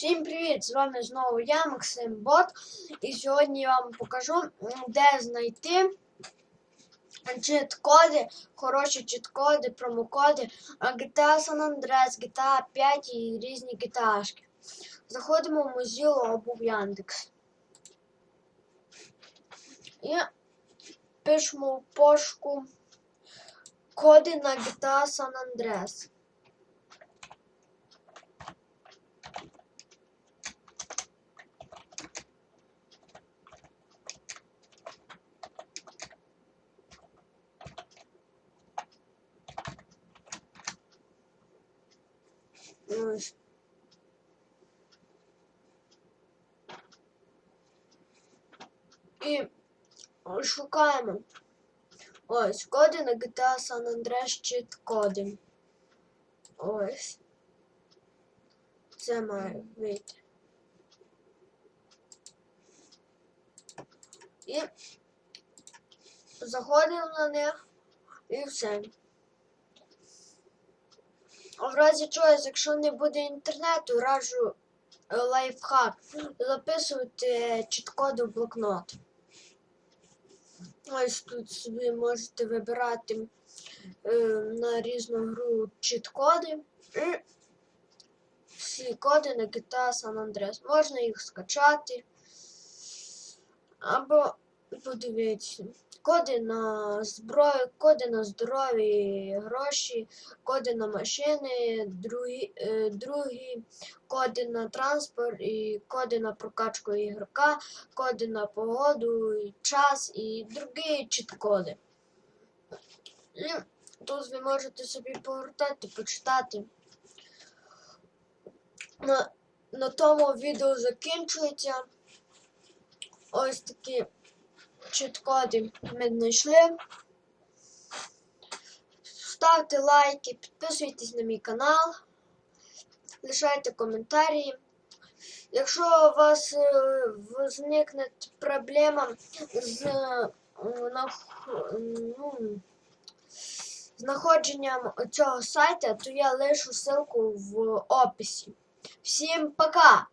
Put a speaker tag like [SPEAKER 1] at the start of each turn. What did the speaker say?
[SPEAKER 1] Всім привіт! З вами знову я, Максим Бот. І сьогодні я вам покажу, де знайти чіт-коди, хороші чіт-коди, промокоди GTA San Andreas, GTA 5 і різні GTA-шки. Заходимо в Mozilla або в Яндекс. І пишемо в пошуку коди на GTA San Andreas. І шукаємо. Ось, коди на GTA San Andreas чит коди. Ось. Це має вийти. І заходимо на них і все. В разі чогось, якщо не буде інтернету, раджу е, лайфхак. Записувати чіт-коди в блокнот. Ось тут собі можете вибирати е, на різну гру чіт-коди. І всі коди на GTA San Andreas. Можна їх скачати. Або подивитися. Коди на зброю, коди на здорові гроші, коди на машини, другі, е, другі коди на транспорт і коди на прокачку ігрока, коди на погоду, і час і другі чіт-коди. Тут ви можете собі повертати, почитати. На, на тому відео закінчується. Ось такі чіт-коди ми знайшли. Ставте лайки, підписуйтесь на мій канал, лишайте коментарі. Якщо у вас е, возникне проблема з е, ну, знаходженням цього сайту, то я лишу ссылку в описі. Всім пока!